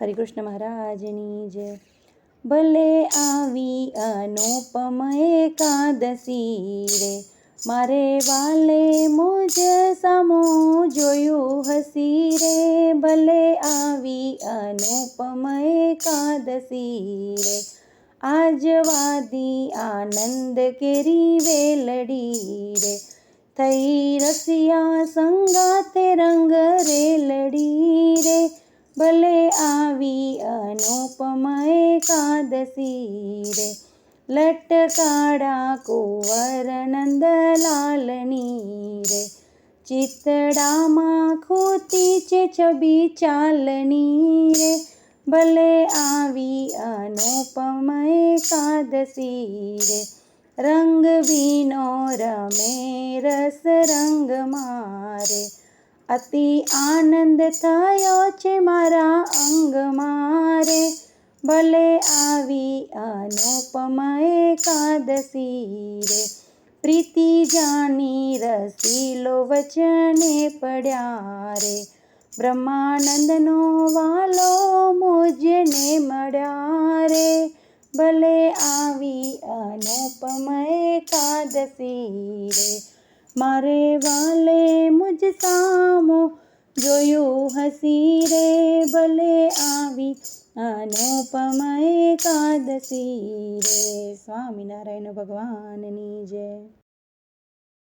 હરિકૃષ્ણ મહારાજની જય ભલે આવી અનુપમ એકાદશી રે, મારે વાલે મોજ સામો જોયું હસી રે. ભલે આવી અનુપમ એકાદશી રે આજવાદી આનંદ કેરી વેલડી રે. થઈ રસિયા સંગાતે રંગ રે ભલે આવી અનુપમય એકાદશી રે, લટકાડા કુંવર નંદલાલની રે ચિતડામાં ખોતી છે છબી ચાલની રે, ભલે આવી અનુપમય એકાદશી રે, રંગ ભીનો રમે રસ રંગ મારે અતિ આનંદ થયો છે મારા અંગ મારે. ભલે આવી અનુપમ એકાદશી રે પ્રીતિ જાની રસીલો વચને પડ્યા રે. બ્રહ્માનંદનો વાલો મુજને મળ્યા રે. ભલે આવી અનુપમય એકાદશી રે મારે વાલે મુજ સામો જોયું હસી રે, ભલે આવી અનુપમય એકાદશી રે. સ્વામિનારાયણ ભગવાનની જય.